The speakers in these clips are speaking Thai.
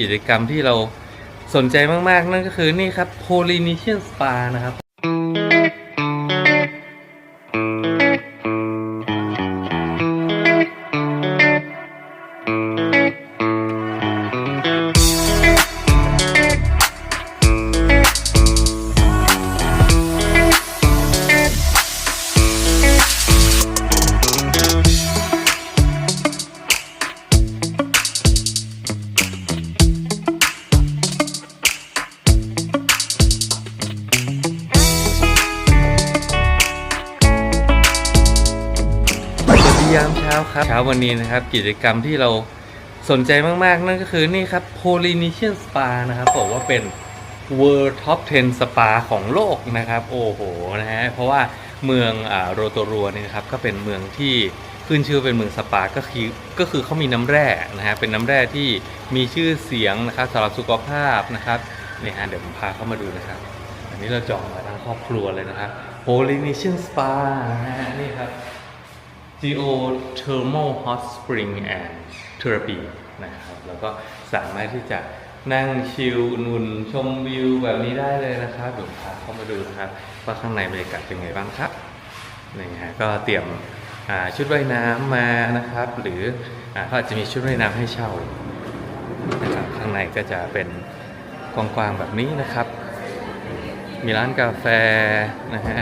กิจกรรมที่เราสนใจมาก ๆ นั่นก็คือนี่ครับ Polynesian Spa นะครับ ยามเช้าครับเช้าวันนี้นะครับ กิจกรรมที่เราสนใจมาก ๆ นั่นก็คือนี่ครับ Polynesian Spa นะครับบอกว่าเป็น World Top 10 Spa ของโลกนะครับ โอ้โหนะฮะเพราะว่าเมืองอโรโตรัวเนี่ยนะครับก็เป็นเมืองที่ขึ้นชื่อเป็นเมืองสปาก็คือก็คือเขามีน้ำแร่นะฮะเป็นน้ำแร่ที่มีชื่อเสียงนะครับสำหรับสุขภาพนะครับเนี่ยฮะเดี๋ยวผมพาเข้ามาดูนะครับ อันนี้เราจองมาทั้งครอบครัวเลยนะครับ Polynesian Spa นะฮะนี่ครับ Geothermal Hot Spring and Therapy นะครับ แล้วก็สามารถที่จะนั่งชิลนุ่นชมวิวแบบนี้ได้เลยนะครับเดี๋ยวพาเข้ามาดูนะครับ ว่าข้างในบรรยากาศเป็นไงบ้างครับนี่ฮะก็เตรียมชุดว่ายน้ำมานะครับ หรือเขาอาจจะมีชุดว่ายน้ำให้เช่านะครับข้างในก็จะเป็นกว้างๆแบบนี้นะครับ มีร้านกาแฟนะฮะ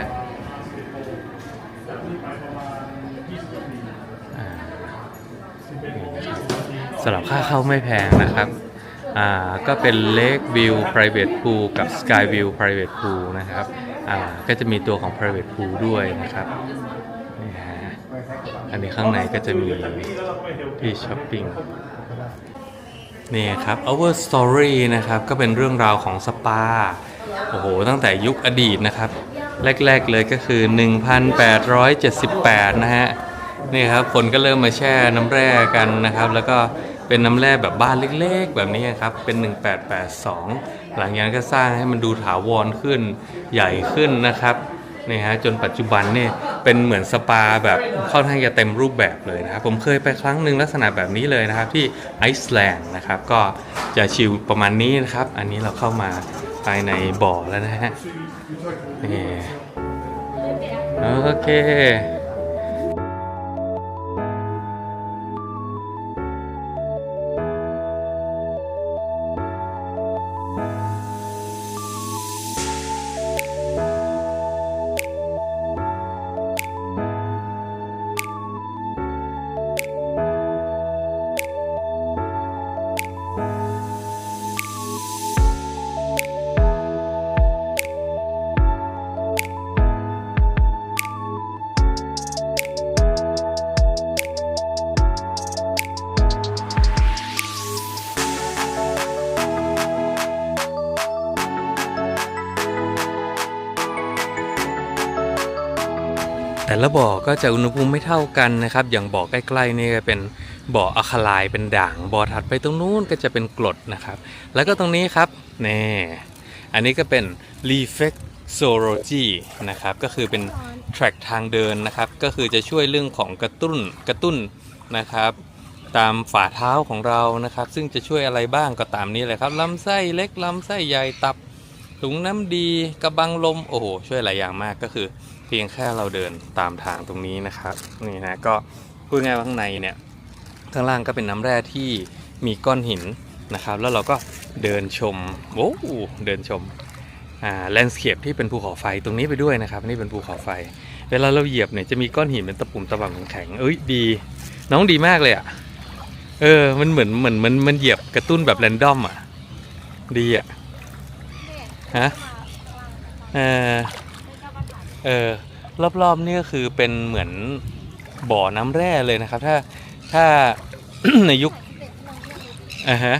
สำหรับค่าเข้าไม่แพงนะครับอ่าก็เป็น Lake View Private Pool กับ Sky View Private Pool นะครับอ่าก็จะมีตัวของ Private Pool ด้วยนะครับนี่ฮะอันนี้ข้างในก็จะมีที่ช้อปปิ้งนี่ครับ Our Story นะครับ ก็เป็นเรื่องราวของสปา โอ้โห ตั้งแต่ยุคอดีตนะครับ แรก ๆ เลยก็คือ 1878 นะฮะ นี่ครับ คนก็เริ่มมาแช่น้ำแร่กันนะครับ แล้วก็ เป็นน้ำแร่แบบบ้านเล็กๆ แบบนี้ครับ เป็น 1882 หลังจากนั้นก็สร้างให้มันดูถาวรขึ้นใหญ่ขึ้นนะครับนี่ฮะจนปัจจุบันเนี่ยเป็นเหมือนสปาแบบค่อนข้างจะเต็มรูปแบบเลยนะครับผมเคยไปครั้งหนึ่งลักษณะแบบนี้เลยนะครับที่ไอซ์แลนด์นะครับก็จะชิลประมาณนี้นะครับ อันนี้เราเข้ามาภายในบ่อแล้วนะฮะนี่โอเค ละบ่อก็จะอุณหภูมิไม่เท่ากันนะครับ อย่างบ่อใกล้ๆนี่ก็เป็นบ่ออะคาลเป็นด่าง บ่อถัดไปตรงนู้นก็จะเป็นกรดนะครับ แล้วก็ตรงนี้ครับนี่อันนี้ก็เป็น reflexology นะครับ ก็คือเป็น track ทางเดินนะครับ ก็คือจะช่วยเรื่องของกระตุ้นกระตุ้นนะครับตามฝ่าเท้าของเรานะครับ ซึ่งจะช่วยอะไรบ้างก็ตามนี้เลยครับลำไส้เล็กลำไส้ใหญ่ตับถุงน้ำดีกระบังลมโอ้โหช่วยหลายอย่างมากก็คือ พียงแค่เราเดินตามทางตรงนี้นะครับนี่นะก็พูดง่ายว่าข้างในเนี่ยข้างล่างก็เป็นน้ำแร่ที่มีก้อนหินนะครับ แล้วเราก็เดินชมโอ้เดินชมอ่าแลนด์สเคปที่เป็นภูเขาไฟตรงนี้ไปด้วยนะครับนี่เป็นภูเขาไฟ เวลาเราเหยียบเนี่ยจะมีก้อนหินเป็นตะปุ่มตะบังแข็งเอ้ยดี น้องดีมากเลยอะ่ะเออมันเหมือนเหมือนมันมันเหยียบกระตุ้นแบบแรนดอมอะดีอะฮะเออ เออรอบๆนี่ก็คือเป็นเหมือนบ่อน้ำแร่เลยนะครับ ถ้าถ้า ในยุคอ่าฮะ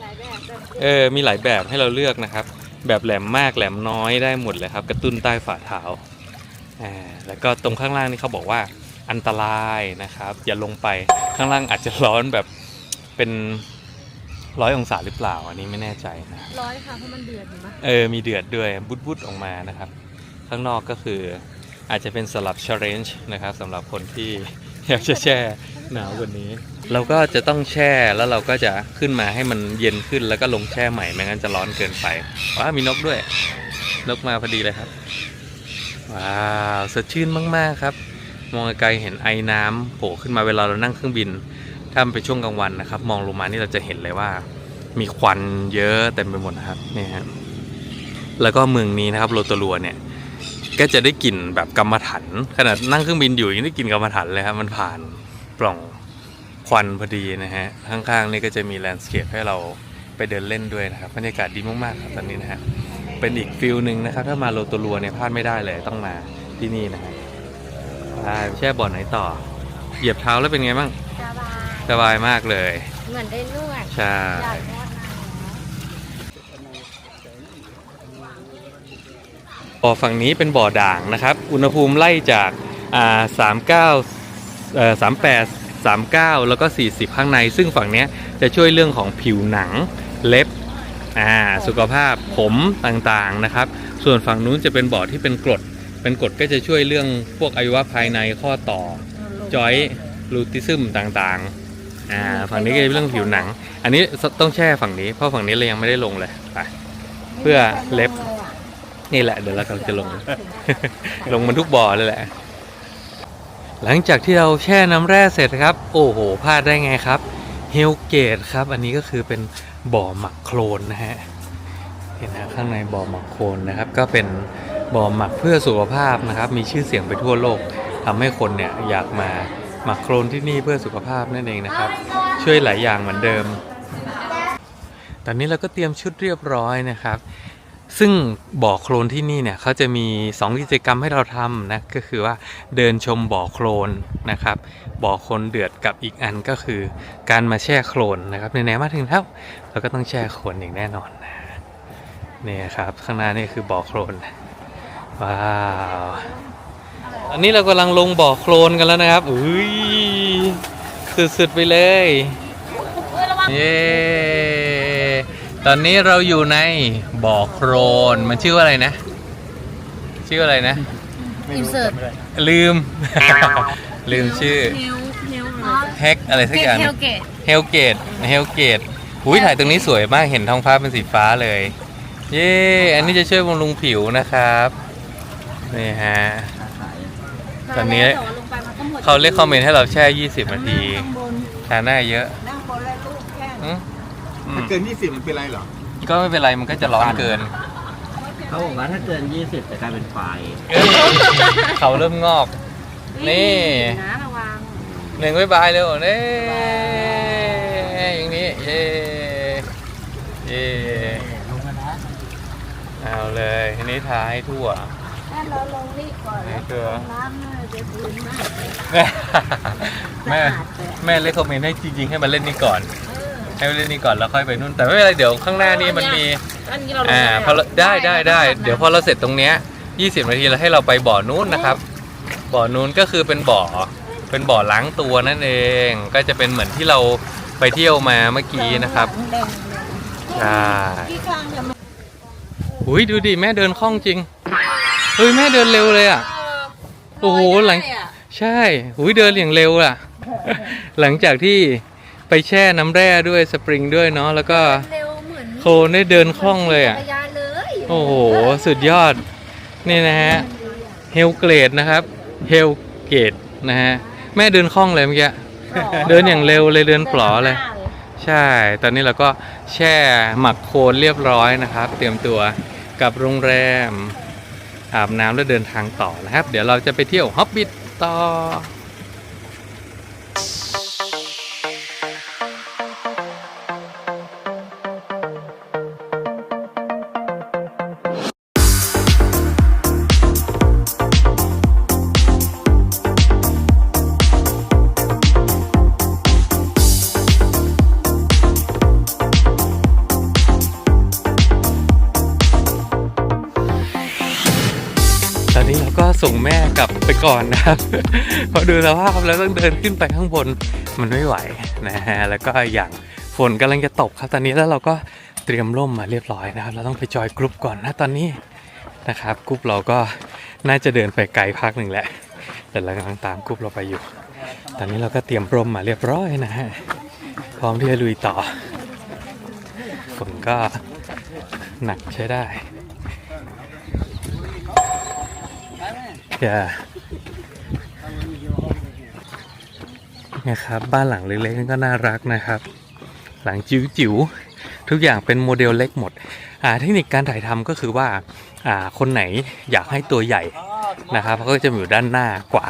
หลายแบบแบบเออมีหลายแบบให้เราเลือกนะครับ แบบแหลมมากแหลมน้อยได้หมดเลยครับ กระตุ้นใต้ฝ่าเท้าอ่าแล้วก็ตรงข้างล่างนี่เขาบอกว่าอันตรายนะครับ อย่าลงไปข้างล่างอาจจะร้อนแบบเป็นร้อยองศาหรือเปล่า อันนี้ไม่แน่ใจนะร้อยค่ะเพราะมันเดือดเห็นไหมเออมีเดือดด้วยบุดบุดๆออกมานะครับ ข้างนอกก็คืออาจจะเป็นสลับ challenge นะครับสำหรับคนที่อยากจะแช่เพราะหนาวกว่านี้ เราก็จะต้องแช่แล้วเราก็จะขึ้นมาให้มันเย็นขึ้นแล้วก็ลงแช่ใหม่ไม่งั้นจะร้อนเกินไปว้ามีนกด้วย นกมาพอดีเลยครับ ว้าวสดชื่นมาก ๆ ครับ มองไกลเห็นไอ้น้ำโผล่ขึ้นมาเวลาเรานั่งเครื่องบิน ถ้าเป็นช่วงกลางวันนะครับ มองลงมานี่เราจะเห็นเลยว่า มีควันเยอะเต็มไปหมดนะครับนี่ฮะแล้วก็เมืองนี้นะครับโรตรัวเนี่ย ก็จะได้กลิ่นแบบกรรมฐานขนาดนั่งเครื่องบินอยู่ยังได้กลิ่นกรรมฐานเลยครับมันผ่านปล่องควันพอดีนะฮะข้างๆนี่ก็จะมีแลนด์สเคปให้เราไปเดินเล่นด้วยนะครับบรรยากาศดีมากๆครับตอนนี้นะฮะเป็นอีกฟิลหนึ่งนะครับ ถ้ามาโรโตรัวเนี่ยพลาดไม่ได้เลยต้องมาที่นี่นะฮะไปแช่บ่อไหนต่อ เหยียบเท้าแล้วเป็นไงบ้างสบายสบายมากเลย เหมือนได้นวดใช่อยากนวดนาน บ่ อฝั่งนี้เป็นบ่อด่างนะครับ อุณหภูมิไล่จากาสามเก้าสามแปดสามเก้าแล้วก็ 40 ข้างใน ซึ่งฝั่งนี้จะช่วยเรื่องของผิวหนังเล็บอ่าสุขภาพผมต่างๆนะครับ ส่วนฝั่งนู้นจะเป็นบ่อที่เป็นกรด เป็นกรดก็จะช่วยเรื่องพวกอวัยวะภายในข้อต่อจอยลูติซึมต่างๆอ่าฝั่งนี้ก็จะเป็นเรื่องผิวหนัง อันนี้ต้องแช่ฝั่งนี้เพราะฝั่งนี้เรายังไม่ได้ลงเลยไปเพื่อเล็บ นี่แหละเดี๋ยวเรากำลังจะลง ลงมันทุกบ่อเลยแหละ หลังจากที่เราแช่น้ำแร่เสร็จครับ โอ้โหพลาดได้ไงครับเฮลเกตครับ อันนี้ก็คือเป็นบ่อหมักโคลนนะฮะเห็นนะข้างในบ่อหมักโคลนนะครับ ก็เป็นบ่อหมักเพื่อสุขภาพนะครับ มีชื่อเสียงไปทั่วโลกทำให้คนเนี่ยอยากมาหมักโคลนที่นี่เพื่อสุขภาพนั่นเองนะครับ ช่วยหลายอย่างเหมือนเดิม ตอนนี้เราก็เตรียมชุดเรียบร้อยนะครับ ซึ่งบ่อโคลนที่นี่เนี่ยเขาจะมี 2 กิจกรรมให้เราทำนะก็คือว่าเดินชมบ่อโคลนนะครับบ่อโคลนเดือดกับอีกอันก็คือการมาแช่โคลนนะครับไหนๆมาถึงแล้วเราก็ต้องแช่โคลนอย่างแน่นอนนะนี่ครับข้างหน้านี่คือบ่อโคลนว้าวอันนี้เรากำลังลงบ่อโคลนกันแล้วนะครับอุ้ยสุดๆไปเลยเย้ ตอนนี้เราอยู่ในบ่อโครนมันชื่อว่าอะไรนะ ชื่ออะไรนะ อินเสิร์ตลืม ลืมชื่อเฮลเฮลแฮกอะไรสักอย่างเฮลเกตเฮลเกตเฮลเกตหุยถ่ายตรงนี้สวยมากเห็นท้องฟ้าเป็นสีฟ้าเลย เย้อันนี้จะช่วยบำรุงผิวนะครับนี่ฮะตอนนี้เขาเรียกคอมเมนต์ให้เราแช่ 20 นาทีทาหน้าเยอะ อืมเกิน20มันเป็นไรเหรอ ก็ไม่เป็นไรมันก็จะร้อนเกิน เขาบอกว่าถ้าเกิน 20 จะกลายเป็นไฟเอ้ยเขาเริ่มงอก นี่ นะระวังหนึ่งบ๊ายบายเร็วเน่อย่างนี้เย่เย่ลงมานะเอาเลยทีนี้ทาให้ทั่ว ถ้าเราลงนี่ก่อนนี่แล้วคือ น้ำน่าจะคืนมากแม่แม่เลยคอมเมนต์ให้จริง ๆ ให้มาเล่นนี่ก่อน ให้มาเล่นนี่ก่อนแล้วค่อยไปนู่นแต่ไม่เป็นไรเดี๋ยวข้างหน้านี้มันมีอันนี้เราลงอ่าแล้วพอเราได้ได้ได้เดี๋ยวพอเราเสร็จตรงเนี้ย20 นาทีเราให้เราไปบ่อนู้นนะครับ บ่อนู้นก็คือเป็นบ่อเป็นบ่อล้างตัวนั่นเอง ก็จะเป็นเหมือนที่เราไปเที่ยวมาเมื่อกี้นะครับแดงใช่ๆที่ข้างจะมาอุ้ยดูดิแม่เดินคล่องจริงเฮ้ยแม่เดินเร็วเลยอะโอ้โหหลัง ใช่อุ้ยเดินอย่างเร็วอะ หลังจากที่ ไปแช่น้ำแร่ด้วยสปริงด้วยเนาะแล้วก็เร็วเหมือนโคลนได้เดินคล่องเลยอะ จักรยานเลยโอ้โห สุดยอด นี่นะฮะ เฮลเกรดนะครับ เฮลเกรดนะฮะ แม่เดินคล่องเลยเมื่อกี้ เดินอย่างเร็วเลยเดินปลอเลย ใช่ ตอนนี้เราก็แช่หมักโคลนเรียบร้อยนะครับ เตรียมตัวกลับโรงแรม อาบน้ำแล้วเดินทางต่อนะครับ เดี๋ยวเราจะไปเที่ยวฮอบบิทต่อ ส่งแม่กลับไปก่อนนะครับเพราะดูสภาพแล้วต้องเดินขึ้นไปข้างบนมันไม่ไหวนะฮะแล้วก็อย่างฝนกำลังจะตกครับตอนนี้แล้วเราก็เตรียมร่มมาเรียบร้อยนะครับ เราต้องไปจอยกรุ๊ปก่อนนะตอนนี้นะครับกรุ๊ปเราก็น่าจะเดินไปไกลพักหนึ่งแหละ แต่เรากำลังตามกรุ๊ปเราไปอยู่ ตอนนี้เราก็เตรียมร่มมาเรียบร้อยนะฮะพร้อมที่จะลุยต่อฝนก็หนักใช้ได้อย่าเนี่ยครับบ้านหลังเล็กๆนี่ก็น่ารักนะครับ หลังจิ๋วๆทุกอย่างเป็นโมเดลเล็กหมดเทคนิคการถ่ายทำก็คือว่าคนไหนอยากให้ตัวใหญ่นะครับเขาก็จะอยู่ด้านหน้ากว่า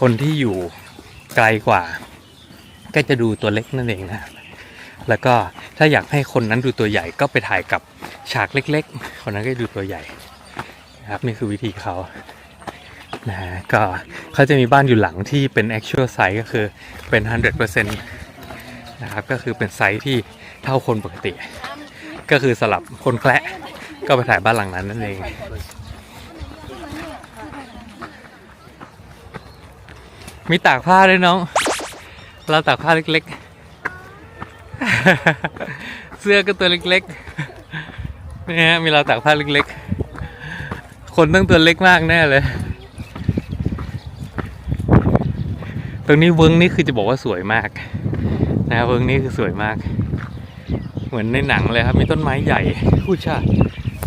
คนที่อยู่ไกลกว่า ก็จะดูตัวเล็กนั่นเองนะแล้วก็ถ้าอยากให้คนนั้นดูตัวใหญ่ก็ไปถ่ายกับฉากเล็ก ๆ คนนั้นก็ดูตัวใหญ่นะครับนี่คือวิธีเขา นะฮะก็เขาจะมีบ้านอยู่หลังที่เป็น actual size ก็คือเป็น 100%นะครับก็คือเป็นไซส์ที่เท่าคนปกติ ก็คือสลับคนแคละก็ไปถ่ายบ้านหลังนั้นนั่นเองมีตากผ้าด้วยน้อง เราตากผ้าเล็กๆ เสื้อก็ตัวเล็กๆนี่ฮะมีเราตากผ้าเล็กๆ คนต้องตัวเล็กมากแน่เลย ตรงนี้เวิ้งนี่คือจะบอกว่าสวยมาก นะเวิ้งนี่คือสวยมาก เหมือนในหนังเลยครับ มีต้นไม้ใหญ่ผู้ชา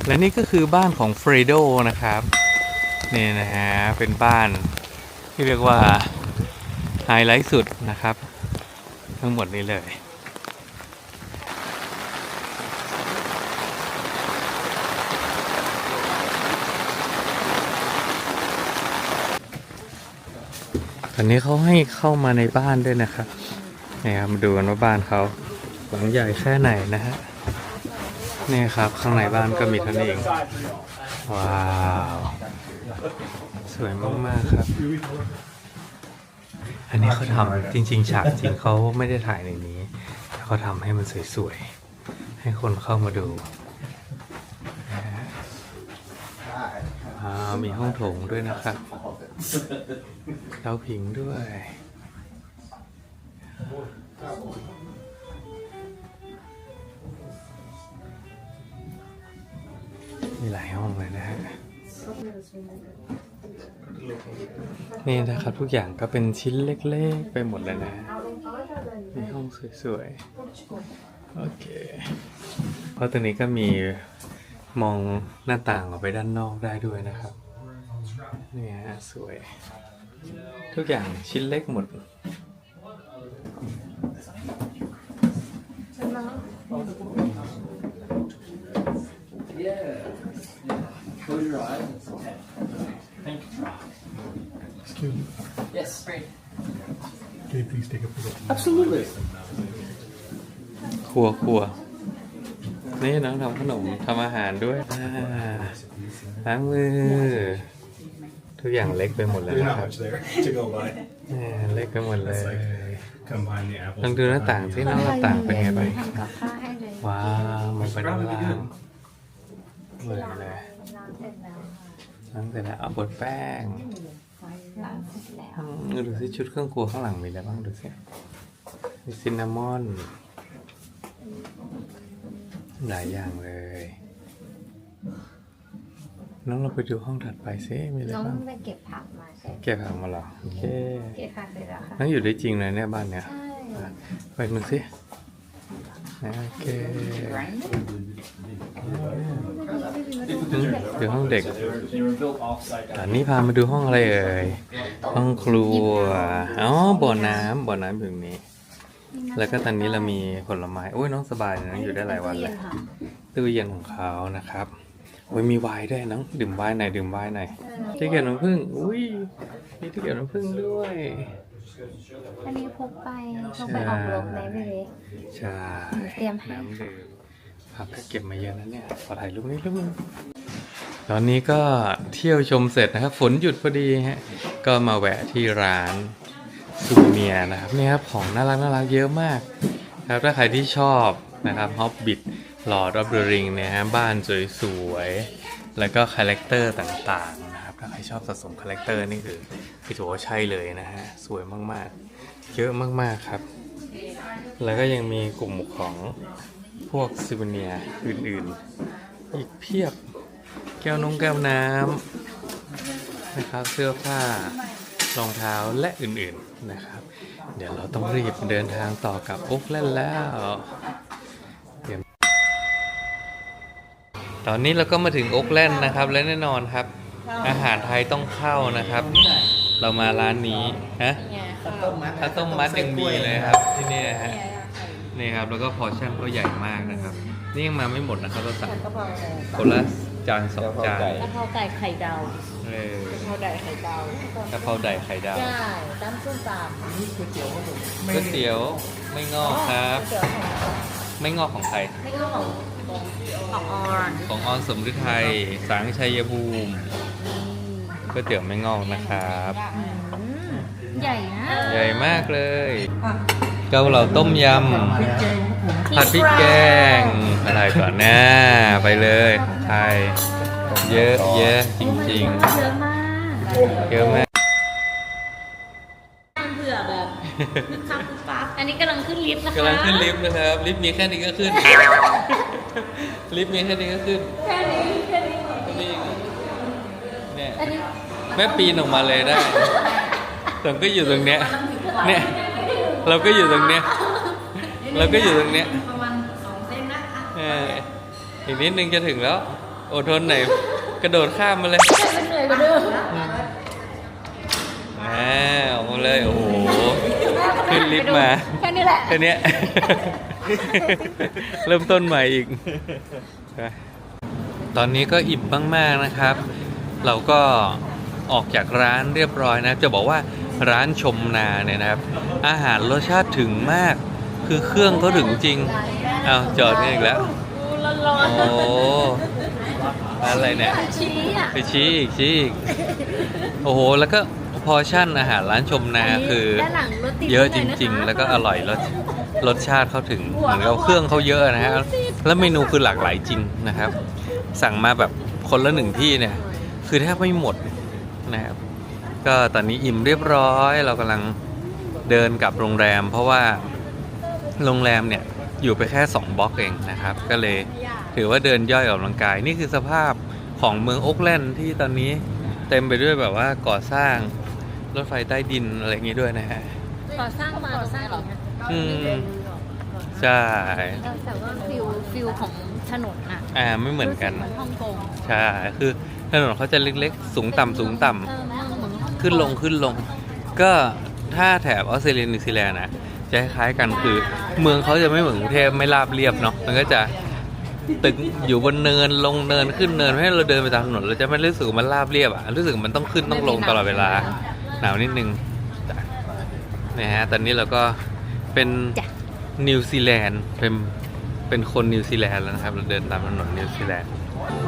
และนี่ก็คือบ้านของเฟรโดนะครับนี่นะฮะเป็นบ้านที่เรียกว่าไฮไลท์สุดนะครับ ทั้งหมดนี้เลย อนนี้เขาให้เข้ามาในบ้านด้วยนะครับนี่ครับมาดูกันว่าบ้านเขาหลังใหญ่แค่ไหนนะฮะนี่ครับข้างในบ้านก็มีท่านเองว้าวสวยมากๆครับ อันนี้เขาทำจริง ๆ ฉากจริงเขาไม่ได้ถ่ายในนี้แต่เขาทำให้มันสวยๆให้คนเข้ามาดูนะฮะ อ่ามีห้องโถงด้วยนะครับเตาผิงด้วย มีหลายห้องเลยนะฮะ นี่นะครับทุกอย่างก็เป็นชิ้นเล็กๆ ไปหมดเลยนะ มีห้องสวยๆ โอเค เพราะตัวนี้ก็มี มองหน้าต่างออกไปด้านนอกได้ด้วยนะครับนี่ฮะสวย ทุกอย่างชิ้นเล็กหมด Close your eyes. Excuse me. Yes. Can you please take a photo? Absolutely. ครัวครัว นี่น้องทำขนมทำอาหารด้วยอ่าล้างมือ ทุกอย่างเล็กไปหมดเลย There's นะ not ครับ much there to go by. อ่าเล็กไปหมดเลย Combine the apples. ลองดูหน้าต่างสิน้องหน้าต่างเป็นไงบ้างทำกับข้าวให้เลยว้าวมองไปด้านล่างเหมือนเลยล้างเสร็จแล้วล้างเสร็จแล้วเอาบดแป้งล้างเสร็จแล้วอืมดูสิชุดเครื่องครัวข้างหลังมีอะไรบ้างดูสิมีซินนามอน หลายอย่างเลย น้องเราไปดูห้องถัดไปซิมีอะไรน้องบ้างไปเก็บผักมาใช่เก็บผักมาเหรอโอเคเก็บผักเสร็จแล้วค่ะน้องอยู่ได้จริงเลยเนี่ยบ้านเนี่ยใช่ไปดูสิโอเคเดี๋ยวห้องเด็ก They were built offsite. อันนี้พามาดูห้องอะไรเอ่ยห้องครัวอ๋อบ่อน้ำบ่อน้ำอยู่ตรงนี้ แล้วก็ตอนนี้เรามีผลไม้โอ้ยน้องสบายเลยน้องอยู่ได้หลายวันเลยตู้เย็นของเขานะครับโอ้ยมีไวน์ด้วยน้องดื่มไวน์หน่อยดื่มไวน์หน่อยที่เกี่ยวน้ำผึ้งอุ้ยมีที่เกี่ยวน้ำผึ้งด้วยอันนี้พกไปพกไปออกรบได้ไหมเล็กใช่เตรียมให้น้ำดื่มผักก็เก็บมาเยอะนะเนี่ยขอถ่ายรูปนี้รูปนึงตอนนี้ก็เที่ยวชมเสร็จนะครับ ฝนหยุดพอดีฮะ ก็มาแวะที่ร้าน ซูเนียนะครับนี่ครับของน่ารักน่ารักเยอะมากครับถ้าใครที่ชอบนะครับฮอบบิทหลอดรับเดอริงเนี่ยฮะบ้านสวยๆแล้วก็คาแรคเตอร์ต่างๆนะครับถ้าใครชอบสะสมคาแรคเตอร์นี่คือคือถือว่าใช่เลยนะฮะสวยมากๆ เยอะมากๆครับ แล้วก็ยังมีกลุ่มของพวกซิวเนียอื่นๆ อีกเพียบแก้วนงแก้วน้ำนะครับเสื้อผ้ารองเท้าและอื่นๆ นะครับ เดี๋ยวเราต้องรีบเดินทางต่อกับโอ๊กแลนด์แล้วเตรียมตอนนี้เราก็มาถึงโอ๊กแลนด์นะครับ และแน่นอนครับ อาหารไทยต้องเข้านะครับ เรามาร้านนี้ฮะข้าวต้มมัดข้าวต้มมัดยังมีเลยครับที่เนี่ยฮะนี่ครับแล้วก็พอร์ชั่นก็ใหญ่มากนะครับ นี่ยังมาไม่หมดนะครับเราสั่งกะเพราคนละ จานสองจานกะเพราไก่ไข่ดาวเออกะเพราไก่ไข่ดาวกะเพราไดไข่ดาวใช่ตำส้มตำนี่ก๋วยเตี๋ยวครับผมก๋วยเตี๋ยวไม่งอกครับก๋วยเตี๋ยวของไม่งอกของใครไม่ก็ของของออนของออนสมฤทัยสังชัยภูมิก๋วยเตี๋ยวไม่งอกนะครับอืมใหญ่นะใหญ่มากเลยเกาเหลาต้มยำ ผัดพริกแกงอะไรก่อนนะไปเลยของไทยเยอะเยอะจริงเยอะมากๆ เยอะมากเผื่อแบบนึกคำนึกปั๊บอันนี้กำลังขึ้นลิฟต์นะคะกำลังขึ้นลิฟต์นะครับ ลิฟต์มีแค่นี้ก็ขึ้น ลิฟต์มีแค่นี้ก็ขึ้น แค่นี้แค่นี้นี่เนี่ยอันนี้แม่ปีนออกมาเลยได้เราก็อยู่ตรงเนี้ยเนี่ย เราก็อยู่ตรงเนี้ย เราก็อยู่ตรงเนี้ยประมาณสองเส้นนะอะเอออีกนิดนึงจะถึงแล้ว อดทนหน่อยกระโดดข้ามมาเลยมันเหนื่อยกว่าเดิมอ่าออกมาเลย โอ้โห ขึ้นลิฟต์มาแค่นี้แหละแค่เนี้ยเริ่มต้นใหม่อีก ตอนนี้ก็อิ่มมากๆนะครับ เราก็ออกจากร้านเรียบร้อยนะ จะบอกว่าร้านชมนาเนี่ยนะครับ อาหารรสชาติถึงมาก คือเครื่องเขาถึงจริงอ้าวจอดนี่อีกแล้วร้อนโอ้อะไรเนี่ยๆชี้อะไปชี้อีกชี้อีกโอ้โหแล้วก็พอร์ชั่นอาหารร้านชมนาคือด้านหลังรถติดเยอะหจน่นริงนะคะๆแล้วก็อร่อยรสรสชาติเขาถึงเหมือนกับเครื่องเขาเยอะนะฮะแล้วเมนูคือหลากหลายจริงนะครับ สั่งมาแบบคนละหนึ่งที่เนี่ย คือแทบไม่หมดนะครับก็ตอนนี้อิ่มเรียบร้อย เรากำลังเดินกลับโรงแรม เพราะว่า โรงแรมเนี่ยอยู่ไปแค่ 2บล็อกเองนะครับ ก็เลยถือว่าเดินย่อยออกกำลังกาย นี่คือสภาพของเมืองโอ๊กแลนด์ที่ตอนนี้เต็มไปด้วยแบบว่าก่อสร้างรถไฟใต้ดินอะไรอย่างนี้ด้วยนะฮะก่อสร้างมาก่อสร้างเหรออืมใช่แต่ว่าฟิลฟิลของถนนน่ะอ่าไม่เหมือนกันรู้สึเหมือนฮ่องกงใช่คือถนนเขาจะเล็กๆ สูงต่ำสูงต่ำเออมันเหมือนฮ่องกงขึ้นลงขึ้นลง ก็ถ้าแถบออสเตรเลียนิวซีแลนด์นะ จะคล้ายๆกันคือ เมืองเขาจะไม่เหมือนกรุงเทพไม่ราบเรียบเนาะมันก็จะตึกอยู่บนเนินลงเนินขึ้นเนินให้เราเดินไปตามถนนเราจะไม่รู้สึกมันราบเรียบอะรู้สึกมันต้องขึ้นต้องลงตลอดเวลา หนาวนิดนึงจ้ะฮะตอนนี้เราก็เป็นนิวซีแลนด์เป็นเป็นคนนิวซีแลนด์แล้วนะครับ เราเดินตามถนนนิวซีแลนด์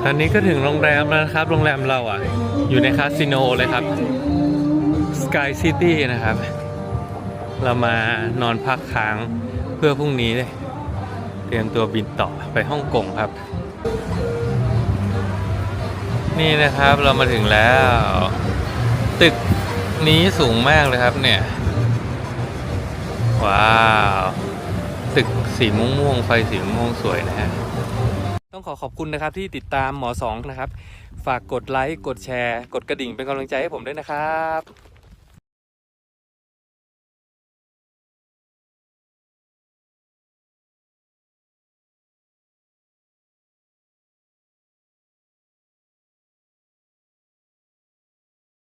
ตอนนี้ก็ถึงโรงแรมแล้วนะครับ โรงแรมเราอะ อยู่ในคาสิโนเลยครับ Sky City นะครับ เรามานอนพักค้างเพื่อพรุ่งนี้เลยเตรียมตัวบินต่อไปฮ่องกงครับ นี่นะครับเรามาถึงแล้ว ตึกนี้สูงมากเลยครับเนี่ย ว้าว ตึกสีม่วงม่วงไฟสีม่วงสวยนะฮะต้องขอขอบคุณนะครับที่ติดตามหมอสองนะครับ ฝากกดไลค์ กดแชร์ กดกระดิ่งเป็นกำลังใจให้ผมด้วยนะครับ